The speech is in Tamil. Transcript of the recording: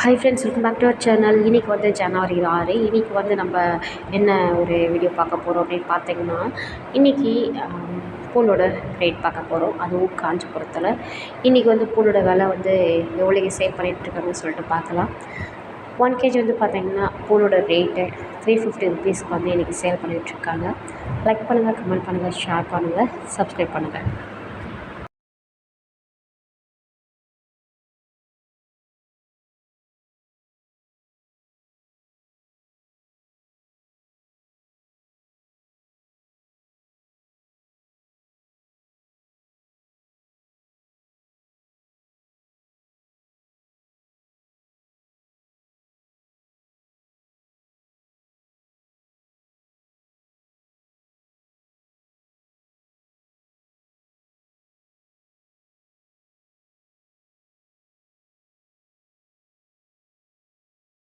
Hi friends welcome back to our channel இன்றைக்கி வந்து ஜனவரி ஆறு. இன்றைக்கி வந்து நம்ம என்ன ஒரு வீடியோ பார்க்க போகிறோம் அப்படின்னு பார்த்தீங்கன்னா இன்றைக்கி பூனோட ரேட் பார்க்க போகிறோம் அதுவும் காஞ்சிபுரத்தில். இன்றைக்கி வந்து பூண்டோட விலை வந்து எவ்வளோக்கு சேல் பண்ணிகிட்ருக்காங்கன்னு சொல்லிட்டு பார்க்கலாம். ஒன் கேஜி வந்து பார்த்தீங்கன்னா பூண்டோட ரேட்டு த்ரீ ஃபிஃப்டி ருபீஸ்க்கு வந்து இன்றைக்கி சேல் பண்ணிகிட்ருக்காங்க லைக் பண்ணுங்கள் கமெண்ட் பண்ணுங்கள் ஷேர் பண்ணுங்கள் சப்ஸ்கிரைப் பண்ணுங்கள்